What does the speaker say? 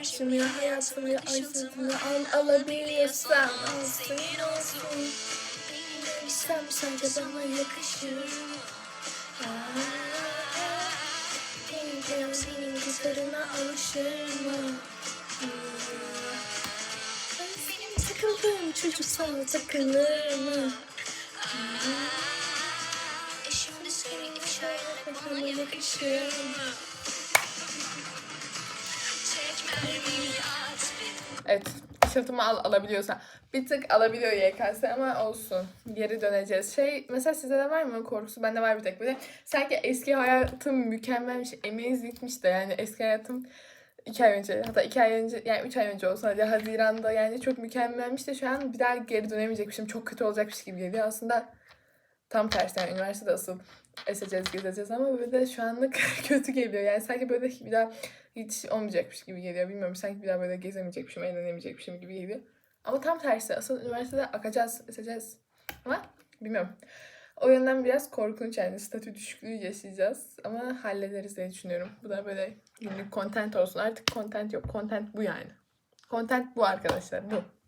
karşım ya hayatım ya aydınlığı al alabilirsem al senin olsun. Sen sence bana yakışır. Benim senin gitarına alışır mı? Benim takıldığım çocuk sana takılır mı? E şimdi senin şöyle bana yakışır mı? Evet. Tişörtümü al alabiliyorsan. Bir tık alabiliyor YKS ama olsun. Geri döneceğiz. Şey mesela size de var mı korkusu? Bende var bir tek. Bir de sanki eski hayatım mükemmelmiş. Emeğiz gitmiş de yani eski hayatım iki ay önce hatta iki ay önce yani üç ay önce olsa hadi Haziran'da yani çok mükemmelmiş de şu an bir daha geri dönemeyecekmişim. Çok kötü olacakmış gibi geliyor. Aslında tam tersi yani üniversitede asıl eseceğiz, gezeceğiz ama böyle de şu anlık kötü geliyor. Yani sanki böyle bir daha hiç olmayacakmış gibi geliyor. Bilmiyorum sanki bir daha böyle gezemeyecekmişim, eğlenemeyecekmişim gibi geliyor. Ama tam tersi. Asıl üniversitede akacağız, eseceğiz. Ama bilmiyorum. O yönden biraz korkunç yani statü düşüklüğü yaşayacağız. Ama hallederiz diye düşünüyorum. Bu da böyle günlük content olsun. Artık content yok. Content bu yani. Content bu arkadaşlar. Bu.